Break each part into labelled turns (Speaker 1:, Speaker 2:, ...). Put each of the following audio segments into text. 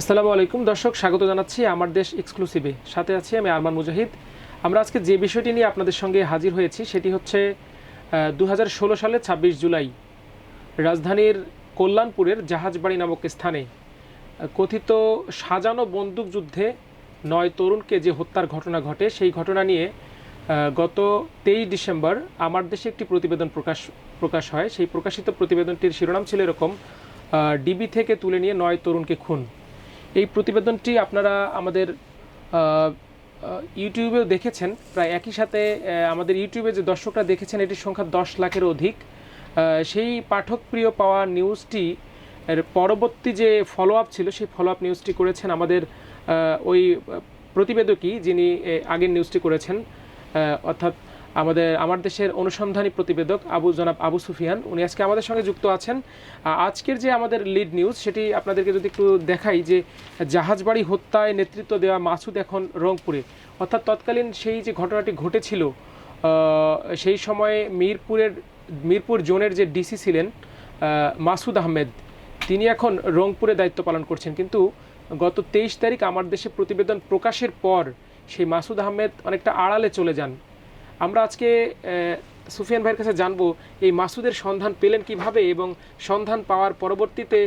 Speaker 1: আসসালামু আলাইকুম। দর্শক, স্বাগত জানাচ্ছি আমার দেশ এক্সক্লুসিভে সাথে আছি আমি আরমান মুজাহিদ। আমরা আজকে যে বিষয়টি নিয়ে আপনাদের সঙ্গে হাজির হয়েছি, সেটি হচ্ছে দু সালের ছাব্বিশ জুলাই, রাজধানীর কল্যাণপুরের জাহাজবাড়ি নামক স্থানে কথিত সাজানো বন্দুক যুদ্ধে নয় তরুণকে যে হত্যার ঘটনা ঘটে, সেই ঘটনা নিয়ে গত তেইশ ডিসেম্বর আমার দেশে একটি প্রতিবেদন প্রকাশ প্রকাশ হয়। সেই প্রকাশিত প্রতিবেদনটির শিরোনাম ছিল এরকম ডিবি থেকে তুলে নিয়ে নয় তরুণকে খুন। এই প্রতিবেদনটি আপনারা আমাদের ইউটিউবেও দেখেছেন। প্রায় একই সাথে আমাদের ইউটিউবে যে দর্শকরা দেখেছেন, এটির সংখ্যা দশ লাখের অধিক। সেই পাঠকপ্রিয় পাওয়া নিউজটি, এর পরবর্তী যে ফলো আপ ছিল, সেই ফলো আপ নিউজটি করেছেন আমাদের ওই প্রতিবেদকই যিনি আগের নিউজটি করেছেন। অর্থাৎ আমাদের, আমার দেশের অনুসন্ধানী প্রতিবেদক আবু, জনাব আবু সুফিয়ান, উনি আজকে আমাদের সঙ্গে যুক্ত আছেন। আজকের যে আমাদের লিড নিউজ সেটি আপনাদেরকে যদি একটু দেখাই যে জাহাজবাড়ি হত্যায় নেতৃত্ব দেওয়া মাসুদ এখন রংপুরে। অর্থাৎ তৎকালীন সেই যে ঘটনাটি ঘটেছিল সেই সময়ে মিরপুরের, মিরপুর জোনের যে ডিসি ছিলেন মাসুদ আহমেদ, তিনি এখন রংপুরে দায়িত্ব পালন করছেন। কিন্তু গত তেইশ তারিখ আমার দেশে প্রতিবেদন প্রকাশের পর সেই মাসুদ আহমেদ অনেকটা আড়ালে চলে যান। আমরা আজকে সুফিয়ান ভাইয়ের কাছে জানব, এই মাসুদের সন্ধান পেলেন কীভাবে এবং সন্ধান পাওয়ার পরবর্তীতে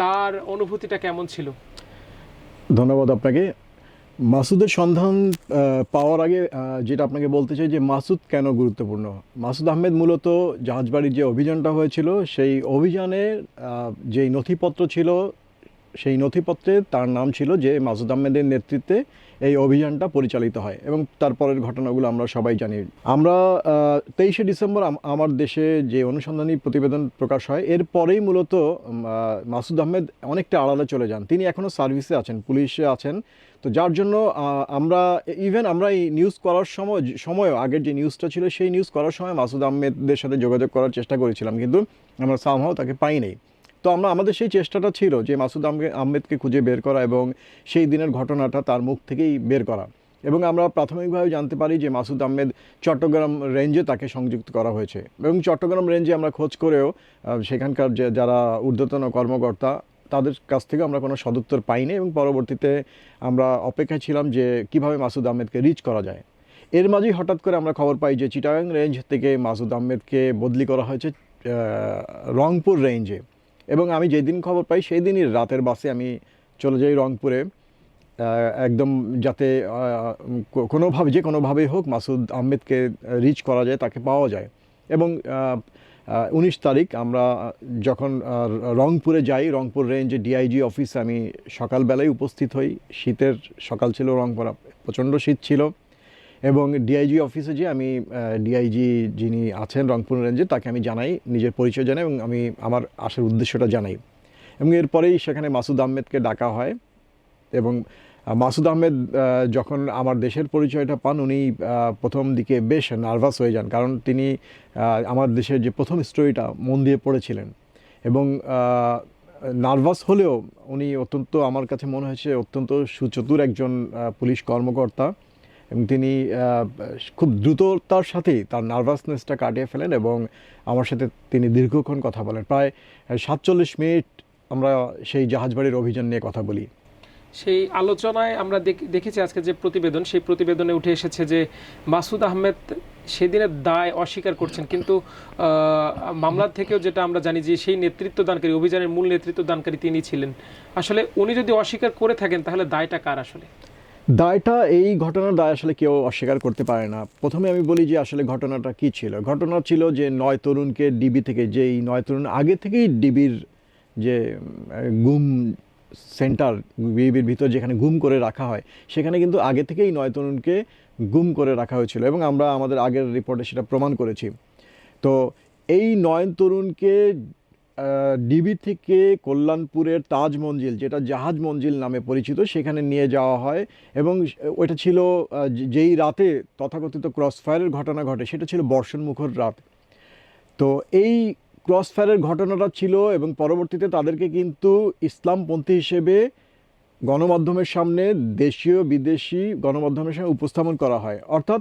Speaker 1: তার অনুভূতিটা কেমন ছিল?
Speaker 2: ধন্যবাদ আপনাকে। মাসুদের সন্ধান পাওয়ার আগে যেটা আপনাকে বলতে চাই যে মাসুদ কেন গুরুত্বপূর্ণ? মাসুদ আহমেদ মূলত জাহাজবাড়ির যে অভিযানটা হয়েছিল, সেই অভিযানের যেই নথিপত্র ছিল সেই নথিপত্রে তার নাম ছিল যে মাসুদ আহমেদের নেতৃত্বে এই অভিযানটা পরিচালিত হয় এবং তারপরের ঘটনাগুলো আমরা সবাই জানি। আমরা তেইশে ডিসেম্বর আমার দেশে যে অনুসন্ধানী প্রতিবেদন প্রকাশ হয় এরপরেই মূলত মাসুদ আহমেদ অনেকটা আড়ালে চলে যান। তিনি এখনও সার্ভিসে আছেন, পুলিশে আছেন। তো যার জন্য আমরা ইভেন আমরা এই নিউজ করার সময় সময় আগের যে নিউজটা ছিল, সেই নিউজ করার সময় মাসুদ আহমেদদের সাথে যোগাযোগ করার চেষ্টা করেছিলাম। কিন্তু আমরা সামহাও তাকে পাইনি তো আমরা, আমাদের সেই চেষ্টাটা ছিল যে মাসুদ আহমে- আহমেদকে খুঁজে বের করা এবং সেই দিনের ঘটনাটা তার মুখ থেকেই বের করা। এবং আমরা প্রাথমিকভাবে জানতে পারি যে মাসুদ আহমেদ চট্টগ্রাম রেঞ্জে তাকে সংযুক্ত করা হয়েছে। এবং চট্টগ্রাম রেঞ্জে আমরা খোঁজ করেও সেখানকার যে, যারা ঊর্ধ্বতন কর্মকর্তা, তাদের কাছ থেকে আমরা কোনো সদুত্তর পাইনি এবং পরবর্তীতে আমরা অপেক্ষায় ছিলাম যে কীভাবে মাসুদ আহমেদকে রিচ করা যায়। এর মাঝেই হঠাৎ করে আমরা খবর পাই যে চিটাগাং রেঞ্জ থেকে মাসুদ আহমেদকে বদলি করা হয়েছে রংপুর রেঞ্জে। এবং আমি যেদিন খবর পাই সেই দিনই রাতের বাসে আমি চলে যাই রংপুরে। একদম যাতে কোনোভাবে, যে কোনোভাবেই হোক মাসুদ আহমেদকে রিচ করা যায়, তাকে পাওয়া যায়। এবং উনিশ তারিখ আমরা যখন রংপুরে যাই, রংপুর রেঞ্জে ডিআইজি অফিসে আমি সকালবেলায় উপস্থিত হই। শীতের সকাল ছিল রংপুর, প্রচণ্ড শীত ছিল। এবং ডিআইজি অফিসে যে আমি ডিআইজি যিনি আছেন, রংপুর রেঞ্জে তাকে আমি জানাই, নিজের পরিচয় জানাই এবং আমি আমার আসার উদ্দেশ্যটা জানাই। এবং এরপরেই সেখানে মাসুদ আহমেদকে ডাকা হয় এবং মাসুদ আহমেদ যখন আমার দেশের পরিচয়টা পান, উনি প্রথম দিকে বেশ নার্ভাস হয়ে যান কারণ তিনি আমার দেশের যে প্রথম স্টোরিটা মন দিয়ে পড়েছিলেন। এবং নার্ভাস হলেও উনি অত্যন্ত, আমার কাছে মনে হয়েছে, অত্যন্ত সুচতুর একজন পুলিশ কর্মকর্তা। এবং তিনি খুব দ্রুততার সাথেই তার নার্ভাসনেসটা কাটিয়ে ফেলেন এবং আমার সাথে তিনি দীর্ঘক্ষণ কথা বলেন। প্রায় সাতচল্লিশ মিনিট আমরা সেই জাহাজবাড়ির অভিযান নিয়ে কথা বলি।
Speaker 1: সেই আলোচনায় আমরা দেখ- দেখেছি আজকে যে প্রতিবেদন সেই প্রতিবেদনে উঠে এসেছে যে মাসুদ আহমেদ সেদিনের দায় অস্বীকার করছেন। কিন্তু আহ, মামলার থেকেও যেটা আমরা জানি যে সেই নেতৃত্ব দানকারী অভিযানের মূল নেতৃত্ব দানকারী তিনি ছিলেন। আসলে উনি যদি অস্বীকার করে থাকেন তাহলে দায়টা কার আসলে?
Speaker 2: দায়টা, এই ঘটনার দায় আসলে কেউ অস্বীকার করতে পারে না। প্রথমে আমি বলি যে আসলে ঘটনাটা কি ছিল? ঘটনা ছিল যে নয় তরুণকে ডিবি থেকে যে এই নয় তরুণ আগে থেকেই ডিবির যে গুম সেন্টার, ডিবির ভিতর যেখানে গুম করে রাখা হয়, সেখানে কিন্তু আগে থেকেই নয় তরুণকে গুম করে রাখা হয়েছিল এবং আমরা আমাদের আগের রিপোর্টে সেটা প্রমাণ করেছি। তো এই নয়ন তরুণকে ডিবি থেকে কল্যাণপুরের তাজ মঞ্জিল, যেটা জাহাজ মঞ্জিল নামে পরিচিত, সেখানে নিয়ে যাওয়া হয়। এবং ওইটা ছিল যেই রাতে তথাকথিত ক্রসফায়ারের ঘটনা ঘটে, সেটা ছিল বর্ষণ মুখর রাত। তো এই ক্রসফায়ারের ঘটনাটা ছিল এবং পরবর্তীতে তাদেরকে কিন্তু ইসলামপন্থী হিসেবে গণমাধ্যমের সামনে দেশীয়, বিদেশি গণমাধ্যমের সামনে উপস্থাপন করা হয়। অর্থাৎ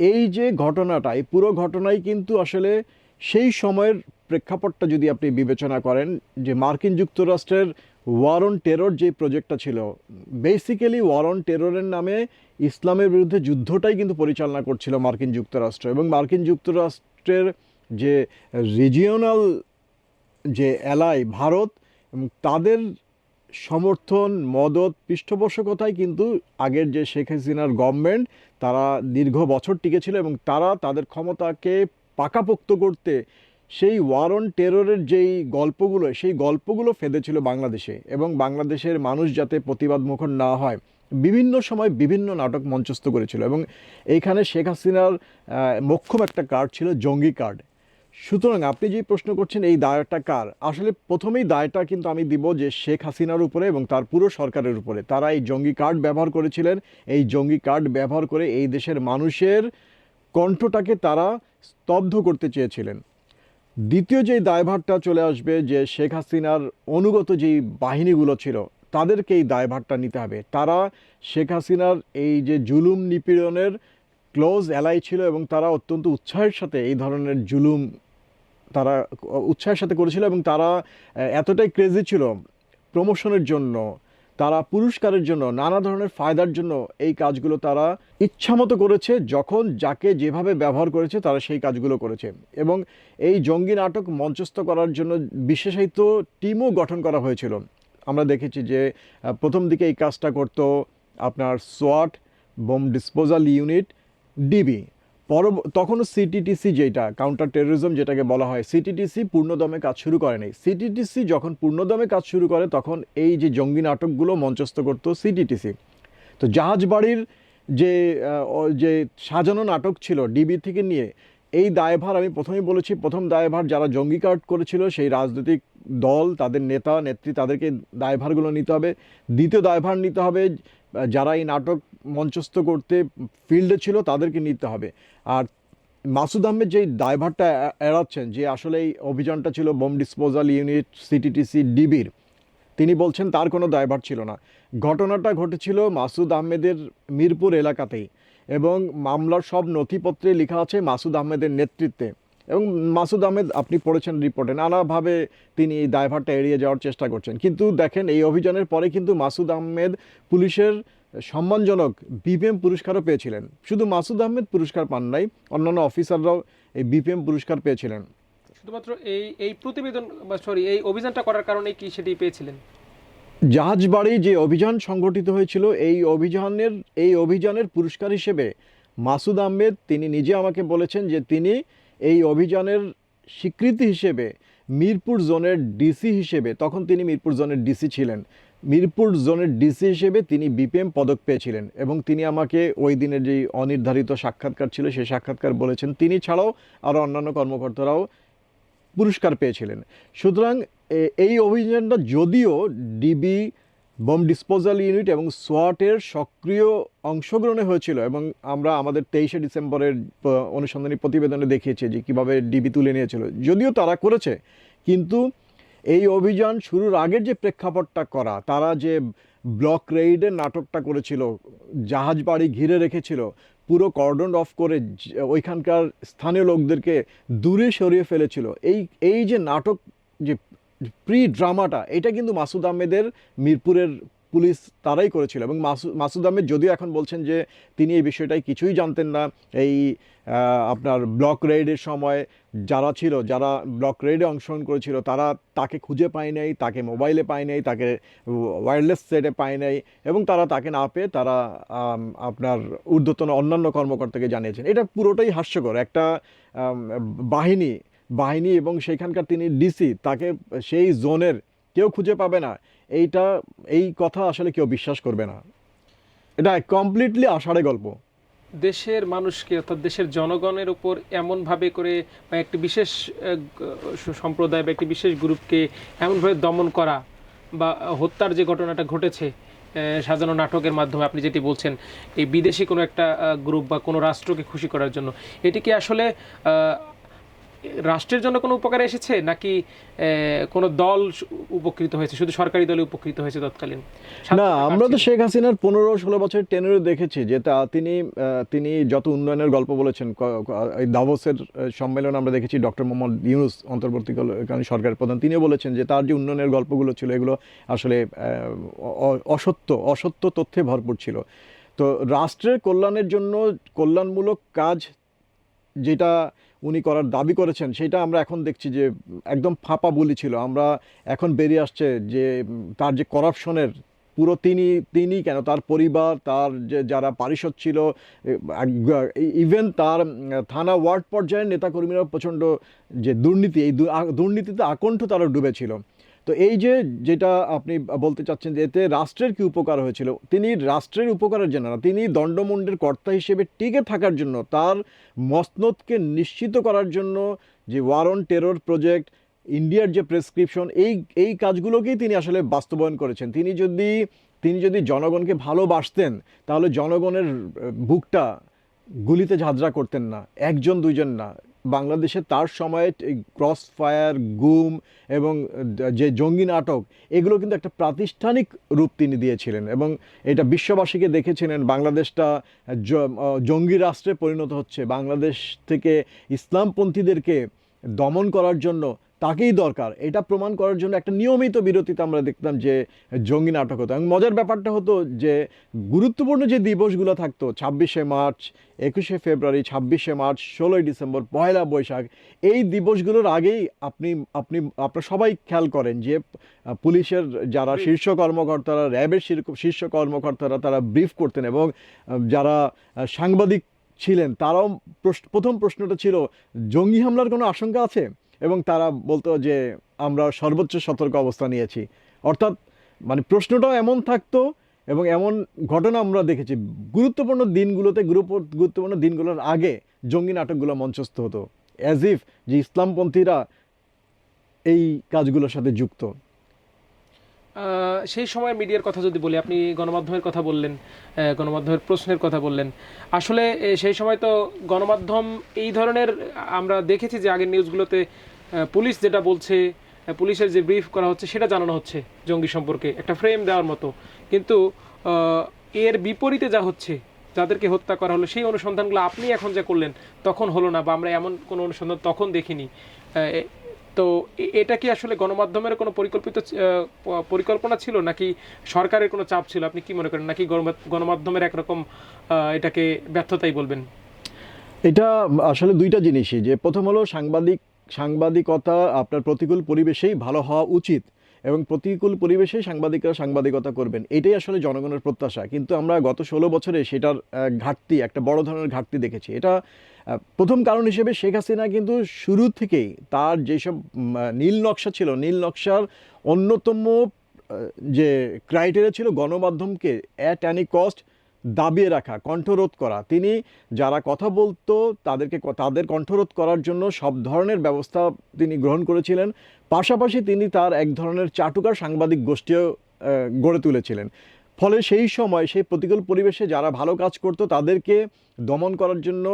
Speaker 2: এই যে ঘটনাটা, এই পুরো ঘটনাই কিন্তু আসলে সেই সময়ের প্রেক্ষাপটটা যদি আপনি বিবেচনা করেন যে মার্কিন যুক্তরাষ্ট্রের ওয়ার অন টেরর যে প্রজেক্টটা ছিল বেসিক্যালি ওয়ার অন টেররের নামে ইসলামের বিরুদ্ধে যুদ্ধটাই কিন্তু পরিচালনা করছিল মার্কিন যুক্তরাষ্ট্র এবং মার্কিন যুক্তরাষ্ট্রের যে রিজিওনাল যে এলাই ভারত এবং তাদের সমর্থন, মদত পৃষ্ঠপোষকতায় কিন্তু আগের যে শেখ হাসিনার গভর্নমেন্ট তারা দীর্ঘ বছর টিকেছিল এবং তারা তাদের ক্ষমতাকে পাকাপোক্ত করতে সেই ওয়ার অন টেররের যেই গল্পগুলো, সেই গল্পগুলো ফেঁদেছিল বাংলাদেশে এবং বাংলাদেশের মানুষ যাতে প্রতিবাদ মুখর না হয়, বিভিন্ন সময় বিভিন্ন নাটক মঞ্চস্থ করেছিল এবং এইখানে শেখ হাসিনার মোক্ষম একটা কার্ড ছিল জঙ্গি কার্ড সুতরাং আপনি যে প্রশ্ন করছেন, এই দায়টা কার? আসলে প্রথমেই দায়টা কিন্তু আমি দিব যে শেখ হাসিনার উপরে এবং তার পুরো সরকারের উপরে। তারা এই জঙ্গি কার্ড ব্যবহার করেছিলেন, এই জঙ্গি কার্ড ব্যবহার করে এই দেশের মানুষের কণ্ঠটাকে তারা স্তব্ধ করতে চেয়েছিলেন। দ্বিতীয় যেই দায়ভারটা চলে আসবে যে শেখ হাসিনার অনুগত যেই বাহিনীগুলো ছিল তাদেরকে এই দায়ভারটা নিতে হবে। তারা শেখ হাসিনার এই যে জুলুম নিপীড়নের ক্লোজ অ্যালাই ছিল এবং তারা অত্যন্ত উৎসাহের সাথে এই ধরনের জুলুম তারা উৎসাহের সাথে করেছিল এবং তারা, এতটাই ক্রেজি ছিল প্রমোশনের জন্য। তারা পুরস্কারের জন্য, নানা ধরনের ফায়দার জন্য এই কাজগুলো তারা ইচ্ছামতো করেছে। যখন যাকে যেভাবে ব্যবহার করেছে, তারা সেই কাজগুলো করেছে। এবং এই জঙ্গি নাটক মঞ্চস্থ করার জন্য বিশেষায়িত টিমও গঠন করা হয়েছিল। আমরা দেখেছি যে প্রথম দিকে এই কাজটা করতো আপনার সোয়াট বোম ডিসপোজাল ইউনিট ডিবি পর তখনও সিটিটিসি যেটা কাউন্টার টেরোরিজম যেটাকে বলা হয় সিটিটিসি পূর্ণদমে কাজ শুরু করেনি সিটিটিসি যখন পূর্ণদমে কাজ শুরু করে, তখন এই যে জঙ্গি নাটকগুলো মঞ্চস্থ করতো সিটিটিসি তো জাহাজবাড়ির যে যে সাজানো নাটক ছিল ডিবি থেকে নিয়ে, এই দায়ভার আমি প্রথমেই বলেছি, প্রথম দায়ভার যারা জঙ্গি কার্ড করেছিল, সেই রাজনৈতিক দল, তাদের নেতা, নেত্রী, তাদেরকে দায়ভারগুলো নিতে হবে। দ্বিতীয় দায়ভার নিতে হবে যারা এই নাটক মঞ্চস্থ করতে ফিল্ডে ছিল তাদেরকে নিতে হবে। আর মাসুদ আহমেদ যেই দায়ভারটা এড়াচ্ছেন, যে আসলে এই অভিযানটা ছিল বোম ডিসপোজাল ইউনিট সিটিটিসি ডিবির তিনি বলছেন তার কোনো দায়ভার ছিল না। ঘটনাটা ঘটেছিল মাসুদ আহমেদের মিরপুর এলাকাতেই এবং মামলার সব নথিপত্রে লেখা আছে মাসুদ আহমেদের নেতৃত্বে। এবং মাসুদ আহমেদ আপনি পড়েছেন রিপোর্টে নানাভাবে তিনি এই দায়ভারটা এড়িয়ে যাওয়ার চেষ্টা করছেন। কিন্তু দেখেন এই অভিযানের পরে কিন্তু মাসুদ আহমেদ পুলিশের সম্মানজনক বিপিএম পুরস্কারও পেয়েছিলেন। শুধু মাসুদ আহমেদ পুরস্কার পান নাই অন্যান্য অফিসাররাও এই বিপিএম পুরস্কার পেয়েছিলেন।
Speaker 1: শুধুমাত্র এই এই প্রতিবেদন বা সরি এই অভিযানটা করার কারণে কি সেটি পেয়েছিলেন?
Speaker 2: জাহাজবাড়ি যে অভিযান সংগঠিত হয়েছিল এই অভিযানের এই অভিযানের পুরস্কার হিসেবে মাসুদ আহমেদ তিনি নিজে আমাকে বলেছেন যে তিনি এই অভিযানের স্বীকৃতি হিসেবে মিরপুর জোনের ডিসি হিসেবে, তখন তিনি মিরপুর জোনের ডিসি ছিলেন, মিরপুর জোনের ডিসি হিসেবে তিনি বিপিএম পদক পেয়েছিলেন এবং তিনি আমাকে ওই দিনের যে অনির্ধারিত সাক্ষাৎকার ছিল, সেই সাক্ষাৎকার বলেছেন, তিনি ছাড়াও আরও অন্যান্য কর্মকর্তারাও পুরস্কার পেয়েছিলেন। সুতরাং এই অভিযানটা যদিও ডিবি বোম ডিসপোজাল ইউনিট এবং সোয়াটের সক্রিয় অংশগ্রহণে হয়েছিল এবং আমরা আমাদের তেইশে ডিসেম্বরের অনুসন্ধানী প্রতিবেদনে দেখিয়েছি যে কীভাবে ডিবি তুলে নিয়েছিল। যদিও তারা করেছে, কিন্তু এই অভিযান শুরুর আগের যে প্রেক্ষাপটটা করা, তারা যে ব্লক রেইডের নাটকটা করেছিল, জাহাজ বাড়ি ঘিরে রেখেছিল, পুরো কর্ডন অফ করে ওইখানকার স্থানীয় লোকদেরকে দূরে সরিয়ে ফেলেছিল, এই এই যে নাটক যে প্রি ড্রামাটা এটা কিন্তু মাসুদ আহমেদের মিরপুরের পুলিশ তারাই করেছিল এবং মাসুদ আহমেদ যদিও এখন বলছেন যে তিনি এই বিষয়টাই কিছুই জানতেন না, এই আপনার ব্লক রেডের সময় যারা ছিল, যারা ব্লক রেডে অংশগ্রহণ করেছিল, তারা তাকে খুঁজে পায় নাই, তাকে মোবাইলে পায় নাই, তাকে ওয়্যারলেস সেটে পায় নাই এবং তারা তাকে না পেয়ে তারা আপনার ঊর্ধ্বতন অন্যান্য কর্মকর্তাকে জানিয়েছেন। এটা পুরোটাই হাস্যকর। একটা বাহিনী বাহিনী এবং সেখানকার তিনি ডিসি তাকে সেই জোনের কেউ খুঁজে পাবে না। এইটা, এই কথা আসলে কেউ বিশ্বাস করবে না। এটা কমপ্লিটলি আষাঢ়ে গল্প।
Speaker 1: দেশের মানুষকে অর্থাৎ দেশের জনগণের উপর এমনভাবে করে বা একটি বিশেষ সম্প্রদায় বা একটি বিশেষ গ্রুপকে এমনভাবে দমন করা বা হত্যার যে ঘটনাটা ঘটেছে সাজানো নাটকের মাধ্যমে আপনি যেটি বলছেন, এই বিদেশি কোনো একটা গ্রুপ বা কোনো রাষ্ট্রকে খুশি করার জন্য, এটি কি আসলে রাষ্ট্রের জন্য কোনো উপকারে এসেছে? নাকি কোনো দল উপকৃত হয়েছে? শুধু সরকারি দলে উপকৃত হয়েছে তৎকালীন?
Speaker 2: না আমরা তো শেখ হাসিনার পনেরো ষোলো বছর টেনেরও দেখেছি যে তা তিনি তিনি যত উন্নয়নের গল্প বলেছেন এই দাভোসের সম্মেলনে আমরা দেখেছি ডক্টর মোহাম্মদ ইউনুস অন্তর্বর্তীকালীন সরকারের প্রধান। তিনিও বলেছেন যে তার যে উন্নয়নের গল্পগুলো ছিল এগুলো আসলে অসত্য অসত্য তথ্যে ভরপুর ছিল। তো রাষ্ট্রের কল্যাণের জন্য কল্যাণমূলক কাজ যেটা উনি করার দাবি করেছেন, সেটা আমরা এখন দেখছি যে একদম ফাঁপা বুলি ছিল। আমরা এখন বেরিয়ে আসছে যে তার যে করাপশনের পুরো তিনি তিনি কেন তার পরিবার, তার যে যারা পারিষদ ছিল ইভেন তার থানা ওয়ার্ড পর্যায়ের নেতাকর্মীরা প্রচণ্ড যে দুর্নীতি, এই দুর্নীতিতে আকণ্ঠ তারা ডুবেছিল। তো এই যে যেটা আপনি বলতে চাচ্ছেন যে এতে রাষ্ট্রের কি উপকার হয়েছিল, তিনি রাষ্ট্রের উপকারের জন্য না, তিনি দণ্ডমুণ্ডের কর্তা হিসেবে টিকে থাকার জন্য, তার মসনদকে নিশ্চিত করার জন্য যে ওয়ার অন টেরর প্রজেক্ট ইন্ডিয়ার যে প্রেসক্রিপশন এই এই কাজগুলোকেই তিনি আসলে বাস্তবায়ন করেছেন। তিনি যদি তিনি যদি জনগণকে ভালোবাসতেন, তাহলে জনগণের বুকটা গুলিতে ঝাঁঝরা করতেন না, একজন দুইজন না। বাংলাদেশে তার সময়ে ক্রস ফায়ার গুম এবং যে জঙ্গি নাটক, এগুলো কিন্তু একটা প্রাতিষ্ঠানিক রূপ তিনি দিয়েছিলেন এবং এটা বিশ্ববাসীকে দেখেছিলেন, বাংলাদেশটা জঙ্গি রাষ্ট্রে পরিণত হচ্ছে। বাংলাদেশ থেকে ইসলামপন্থীদেরকে দমন করার জন্য তাকেই দরকার। এটা প্রমাণ করার জন্য একটা নিয়মিত বিরতিতে আমরা দেখতাম যে জঙ্গি নাটক হতো। এবং মজার ব্যাপারটা হতো যে গুরুত্বপূর্ণ যে দিবসগুলো থাকতো ছাব্বিশে মার্চ একুশে ফেব্রুয়ারি ছাব্বিশে মার্চ ষোলোই ডিসেম্বর পয়লা বৈশাখ এই দিবসগুলোর আগেই আপনি আপনি আপনারা সবাই খেয়াল করেন যে পুলিশের যারা শীর্ষ কর্মকর্তারা র্যাবের শীর্ষ- কর্মকর্তারা তারা ব্রিফ করতেন এবং যারা সাংবাদিক ছিলেন তারাও প্রশ্ন- প্রথম প্রশ্নটা ছিল জঙ্গি হামলার কোনো আশঙ্কা আছে? এবং তারা বলতো যে আমরা সর্বোচ্চ সতর্ক অবস্থা নিয়েছি। অর্থাৎ মানে প্রশ্নটাও এমন থাকতো এবং এমন ঘটনা আমরা দেখেছি। গুরুত্বপূর্ণ দিনগুলোতে গুরুত্ব- গুরুত্বপূর্ণ দিনগুলোর আগে জঙ্গি নাটকগুলো মঞ্চস্থ হতো। অ্যাজ ইফ যে ইসলামপন্থীরা এই কাজগুলোর সাথে যুক্ত।
Speaker 1: সেই সময় মিডিয়ার কথা যদি বলি, আপনি গণমাধ্যমের কথা বললেন গণমাধ্যমের প্রশ্নের কথা বললেন। আসলে সেই সময় তো গণমাধ্যম এই ধরনের, আমরা দেখেছি যে আগের নিউজগুলোতে পুলিশ যেটা বলছে পুলিশের যে ব্রিফ করা হচ্ছে, সেটা জানানো হচ্ছে জঙ্গি সম্পর্কে, একটা ফ্রেম দেওয়ার মতো। কিন্তু এর বিপরীতে যা হচ্ছে, যাদেরকে হত্যা করা হলো, সেই অনুসন্ধানগুলো আপনি এখন যা করলেন, তখন হলো না, বা আমরা এমন কোনো অনুসন্ধান তখন দেখিনি। তো এটা কি আসলে গণমাধ্যমের কোনো পরিকল্পিত পরিকল্পনা ছিল? নাকি সরকারের কোনো চাপ ছিল? আপনি কি মনে করেন? নাকি গণমাধ্যমের একরকম এটাকে ব্যর্থতাই বলবেন?
Speaker 2: এটা আসলে দুইটা জিনিসই, যে প্রথম হলো সাংবাদিক, সাংবাদিকতা আপনার প্রতিকূল পরিবেশেই ভালো হওয়া উচিত এবং প্রতিকূল পরিবেশেই সাংবাদিকরা সাংবাদিকতা করবেন। এটাই আসলে জনগণের প্রত্যাশা। কিন্তু আমরা গত ষোলো বছরে সেটার ঘাটতি, একটা বড় ধরনের ঘাটতি দেখেছি। এটা প্রথম কারণ হিসেবে শেখ হাসিনা কিন্তু শুরু থেকেই তার যেসব নীল নকশা ছিল, নীল নকশার অন্যতম যে ক্রাইটেরিয়া ছিল গণমাধ্যমকে অ্যাট অ্যানি কস্ট দাবিয়ে রাখা, কণ্ঠরোধ করা। তিনি যারা কথা বলতো তাদেরকে তাদের কণ্ঠরোধ করার জন্য সব ধরনের ব্যবস্থা তিনি গ্রহণ করেছিলেন। পাশাপাশি তিনি তার এক ধরনের চাটুকার সাংবাদিক গোষ্ঠীও গড়ে তুলেছিলেন। ফলে সেই সময় সেই প্রতিকূল পরিবেশে যারা ভালো কাজ করতো, তাদেরকে দমন করার জন্য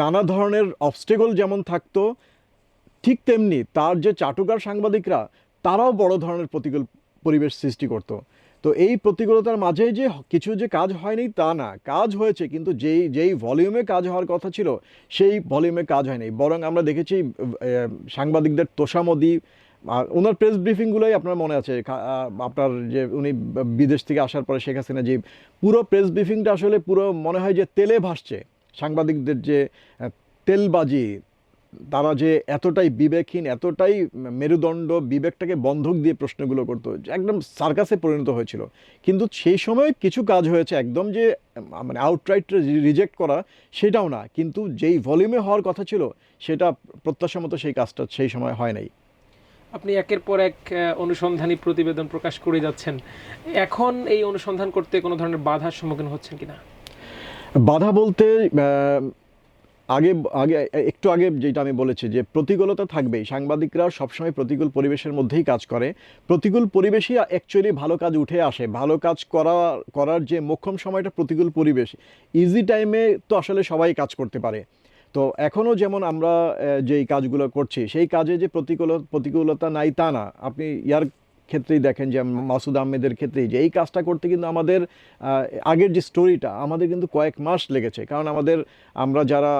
Speaker 2: নানা ধরনের অবস্টেগল যেমন থাকতো, ঠিক তেমনি তার যে চাটুকার সাংবাদিকরা, তারাও বড় ধরনের প্রতিকূল পরিবেশ সৃষ্টি করতো। তো এই প্রতিকূলতার মাঝে যে কিছু যে কাজ হয়নি তা না, কাজ হয়েছে কিন্তু যেই যেই ভলিউমে কাজ হওয়ার কথা ছিল, সেই ভলিউমে কাজ হয়নি। বরং আমরা দেখেছি সাংবাদিকদের তোষামদি আর ওনার প্রেস ব্রিফিংগুলোই আপনার মনে আছে আপনার যে উনি বিদেশ থেকে আসার পরে শেখ হাসিনা যে পুরো প্রেস ব্রিফিংটা আসলে পুরো মনে হয় যে তেলে ভাসছে। সাংবাদিকদের যে তেলবাজি, তারা যে এতটাই বিবেকহীন, এতটাই মেরুদণ্ড, বিবেকটাকে বন্ধক দিয়ে প্রশ্নগুলো করতো, একদম সার্কাসে পরিণত হয়েছিল। কিন্তু সেই সময় কিছু কাজ হয়েছে একদম যে মানে আউটরাইট রিজেক্ট করা সেটাও না। কিন্তু যেই ভলিউমে হওয়ার কথা ছিল, সেটা প্রত্যাশা মতো সেই কাজটা সেই সময় হয় নাই।
Speaker 1: আপনি একের পর এক অনুসন্ধানী প্রতিবেদন প্রকাশ করে যাচ্ছেন। এখন এই অনুসন্ধান করতে কোনো ধরনের বাধার সম্মুখীন হচ্ছেন কিনা?
Speaker 2: বাধা বলতে আগে আগে, একটু আগে যেটা আমি বলেছি যে প্রতিকূলতা থাকবেই। সাংবাদিকরা সবসময় প্রতিকূল পরিবেশের মধ্যেই কাজ করে। প্রতিকূল পরিবেশই অ্যাকচুয়ালি ভালো কাজ উঠে আসে। ভালো কাজ করা, করার যে মোক্ষম সময়টা প্রতিকূল পরিবেশ ইজি টাইমে তো আসলে সবাই কাজ করতে পারে। তো এখনও যেমন আমরা যেই কাজগুলো করছি, সেই কাজে যে প্রতিকূল, প্রতিকূলতা নাই তা না। আপনি ইয়ার ক্ষেত্রেই দেখেন যে, মাসুদ আহমেদের ক্ষেত্রেই যে, এই কাজটা করতে কিন্তু আমাদের আগের যে স্টোরিটা আমাদের কিন্তু কয়েক মাস লেগেছে। কারণ আমাদের, আমরা যারা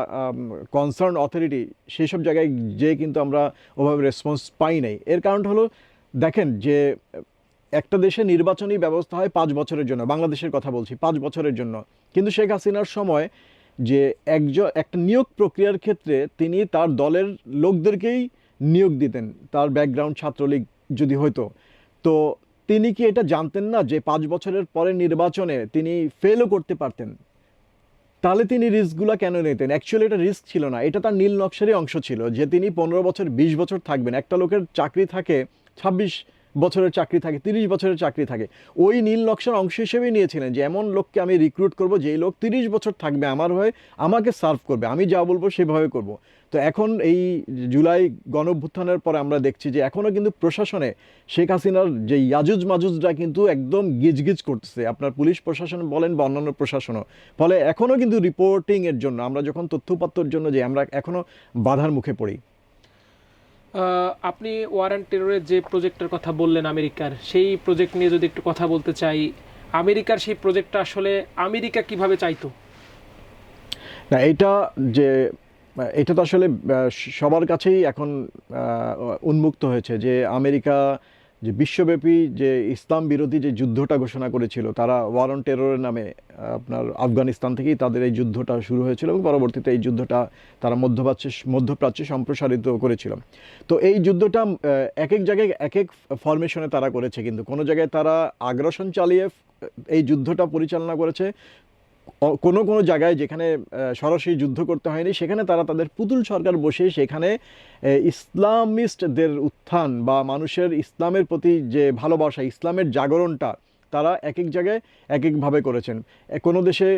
Speaker 2: কনসার্ন অথরিটি সেই সব জায়গায় যেয়ে কিন্তু আমরা ওভাবে রেসপন্স পাই নাই। এর কারণটা হলো, দেখেন যে, একটা দেশে নির্বাচনী ব্যবস্থা হয় পাঁচ বছরের জন্য, বাংলাদেশের কথা বলছি, পাঁচ বছরের জন্য। কিন্তু শেখ হাসিনার সময় যে একজন, একটা নিয়োগ প্রক্রিয়ার ক্ষেত্রে তিনি তার দলের লোকদেরকেই নিয়োগ দিতেন, তার ব্যাকগ্রাউন্ড ছাত্রলীগ যদি হতো তো তিনি কি এটা জানতেন না যে পাঁচ বছরের পরে নির্বাচনে তিনি ফেলও করতে পারতেন? তাহলে তিনি রিস্কগুলো কেন নিতেন? অ্যাকচুয়ালি এটা রিস্ক ছিল না। এটা তার নীল নকশারই অংশ ছিল যে তিনি পনেরো বছর, বিশ বছর থাকবেন। একটা লোকের চাকরি থাকে ছাব্বিশ বছরের চাকরি থাকে, তিরিশ বছরের চাকরি থাকে। ওই নীল নকশার অংশ হিসেবেই নিয়েছিলেন যে, এমন লোককে আমি রিক্রুট করব, যেই লোক তিরিশ বছর থাকবে আমার হয়ে, আমাকে সার্ভ করবে। আমি যা বলব সেভাবে করব। তো এখন এই জুলাই গণভ্যুত্থানের পরে আমরা দেখছি যে এখনও কিন্তু প্রশাসনে শেখ হাসিনার যে ইয়াজুজ মাজুজরা কিন্তু একদম গিজগিজ করতেছে। আপনার পুলিশ প্রশাসন বলেন বা অন্যান্য প্রশাসনও। ফলে এখনও কিন্তু রিপোর্টিংয়ের জন্য, আমরা যখন তথ্যপাত্রর জন্য যে, আমরা এখনও বাধার মুখে পড়ি।
Speaker 1: আপনি ওয়ারান টেরোরের যে প্রজেক্টের কথা বললেন আমেরিকার, সেই প্রজেক্ট নিয়ে যদি একটু কথা বলতে চাই, আমেরিকার সেই প্রজেক্টটা আসলে আমেরিকা কীভাবে চাইতো?
Speaker 2: না, এটা যে, এটা তো আসলে সবার কাছেই এখন উন্মুক্ত হয়েছে যে আমেরিকা যে বিশ্বব্যাপী যে ইসলাম বিরোধী যে যুদ্ধটা ঘোষণা করেছিল, তারা ওয়ার অন টেররের নামে, আপনার আফগানিস্তান থেকেই তাদের এই যুদ্ধটা শুরু হয়েছিল এবং পরবর্তীতে এই যুদ্ধটা তারা মধ্যপ্রাচ্যে মধ্যপ্রাচ্যে সম্প্রসারিত করেছিল। তো এই যুদ্ধটা এক এক জায়গায় এক এক ফরমেশনে তারা করেছে, কিন্তু কোনো জায়গায় তারা আগ্রাসন চালিয়ে এই যুদ্ধটা পরিচালনা করেছে। কোনো কোনো জায়গায় যেখানে সরাসরি যুদ্ধ করতে হয়নি, সেখানে তারা তাদের পুতুল সরকার বসে সেখানে ইসলামিস্টদের উত্থান বা মানুষের ইসলামের প্রতি যে ভালোবাসা, ইসলামের জাগরণটা তারা এক এক জায়গায় এক একভাবে করেছেন কোনো দেশে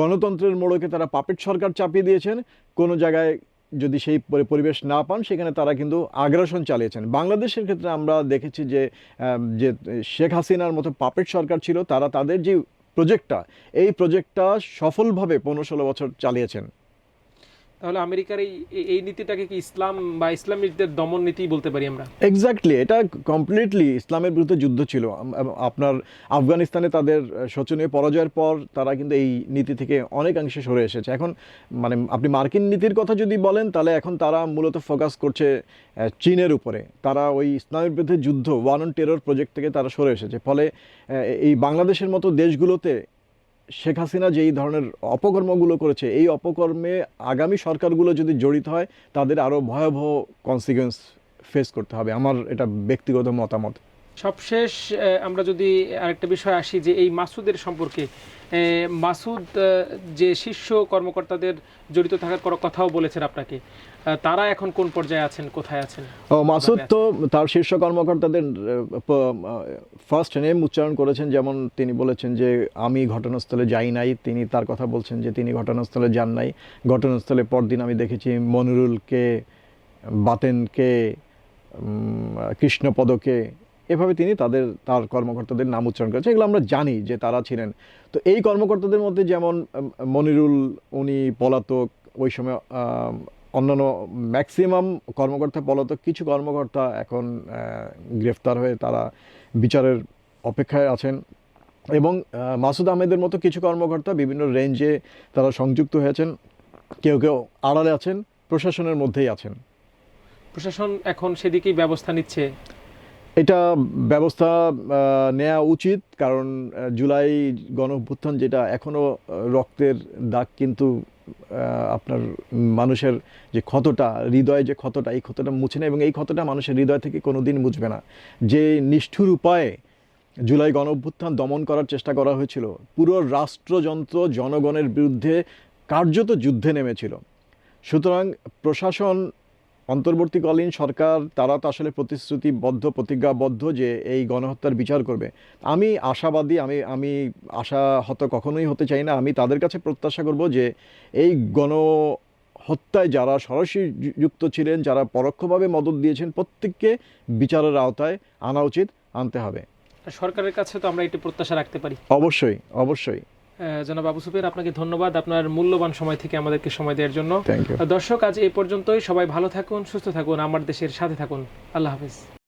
Speaker 2: গণতন্ত্রের মোড়কে তারা পাপেট সরকার চাপিয়ে দিয়েছেন, কোনো জায়গায় যদি সেই পরিবেশ না পান, সেখানে তারা কিন্তু আগ্রাসন চালিয়েছেন। বাংলাদেশের ক্ষেত্রে আমরা দেখেছি যে যে শেখ হাসিনার মতো পাপেট সরকার ছিল, তারা তাদের যে প্রজেক্টটা। এই প্রজেক্টটা সফলভাবে পনেরো ষোলো বছর চালিয়েছেন।
Speaker 1: তাহলে আমেরিকার এই, এই- নীতিটাকে কি ইসলাম বা ইসলামিকদের দমন নীতি বলতে পারি আমরা?
Speaker 2: এক্স্যাক্টলি এটা কমপ্লিটলি ইসলামের বিরুদ্ধে যুদ্ধ ছিল। আপনার আফগানিস্তানে তাদের শোচনীয় পরাজয়ের পর তারা কিন্তু এই নীতি থেকে অনেকাংশে সরে এসেছে। এখন মানে আপনি মার্কিন নীতির কথা যদি বলেন, তাহলে এখন তারা মূলত ফোকাস করছে চীনের উপরে। তারা ওই ইসলামের বিরুদ্ধে যুদ্ধ ওয়ান অন টেরর প্রজেক্ট থেকে তারা সরে এসেছে। ফলে এই বাংলাদেশের মতো দেশগুলোতে শেখ হাসিনা যে এই ধরনের অপকর্মগুলো করেছে, এই অপকর্মে আগামী সরকারগুলো যদি জড়িত হয়, তাদের আরও ভয়াবহ কনসিকুয়েন্স ফেস করতে হবে। আমার এটা ব্যক্তিগত মতামত।
Speaker 1: সবশেষ আমরা যদি আরেকটা বিষয় আসি যে এই মাসুদের সম্পর্কে মাসুদ যে শীর্ষ কর্মকর্তাদের জড়িত থাকার কথাও বলেছেন আপনাকে। তারা এখন কোন পর্যায়ে আছেন? কোথায় আছেন?
Speaker 2: ও মাসুদ তো তার শীর্ষ কর্মকর্তাদের ফার্স্ট নেম উচ্চারণ করেছেন। যেমন তিনি বলেছেন যে আমি ঘটনাস্থলে যাই নাই। তিনি তার কথা বলছেন যে তিনি ঘটনাস্থলে যান নাই। ঘটনাস্থলে পরদিন আমি দেখেছি মনিরুলকে বাতেনকে কৃষ্ণপদকে। এভাবে তিনি তাদের তার কর্মকর্তাদের নাম উচ্চারণ করেছেন। এগুলো আমরা জানি যে তারা ছিলেন। তো এই কর্মকর্তাদের মধ্যে যেমন মনিরুল উনি পলাতক ওই সময় অন্যান্য ম্যাক্সিমাম কর্মকর্তা পলাতক কিছু কর্মকর্তা এখন গ্রেফতার হয়ে তারা বিচারের অপেক্ষায় আছেন। এবং মাসুদ আহমেদের মতো কিছু কর্মকর্তা বিভিন্ন রেঞ্জে তারা সংযুক্ত হয়েছেন। কেউ কেউ আড়ালে আছেন, প্রশাসনের মধ্যেই আছেন।
Speaker 1: প্রশাসন এখন সেদিকেই ব্যবস্থা নিচ্ছে।
Speaker 2: এটা ব্যবস্থা নেওয়া উচিত, কারণ জুলাই গণঅভ্যুত্থান যেটা এখনও রক্তের দাগ কিন্তু আপনার মানুষের যে ক্ষতটা, হৃদয়ে যে ক্ষতটা, এই ক্ষতটা মুছে না এবং এই ক্ষতটা মানুষের হৃদয় থেকে কোনো দিন মুছবে না। যে নিষ্ঠুর উপায়ে জুলাই গণঅভ্যুত্থান দমন করার চেষ্টা করা হয়েছিল, পুরো রাষ্ট্রযন্ত্র জনগণের বিরুদ্ধে কার্যত যুদ্ধে নেমেছিল। সুতরাং প্রশাসন অন্তর্বর্তীকালীন সরকার তারা তো আসলে প্রতিশ্রুতিবদ্ধ প্রতিজ্ঞাবদ্ধ যে এই গণহত্যার বিচার করবে। আমি আশাবাদী আমি আমি আশা আশাহত কখনোই হতে চাই না। আমি তাদের কাছে প্রত্যাশা করব যে এই গণ হত্যায় যারা সরাসরি যুক্ত ছিলেন যারা পরোক্ষভাবে মদত দিয়েছেন প্রত্যেককে বিচারের আওতায় আনা উচিত আনতে হবে।
Speaker 1: সরকারের কাছে তো আমরা এটি প্রত্যাশা রাখতে পারি।
Speaker 2: অবশ্যই অবশ্যই।
Speaker 1: জনাব আবু সুফের আপনাকে ধন্যবাদ। আপনার মূল্যবান সময় থেকে আমাদেরকে সময় দেওয়ার জন্য। দর্শক আজ এই পর্যন্তই। সবাই ভালো থাকুন সুস্থ থাকুন আমার দেশের সাথে থাকুন। আল্লাহ হাফিজ।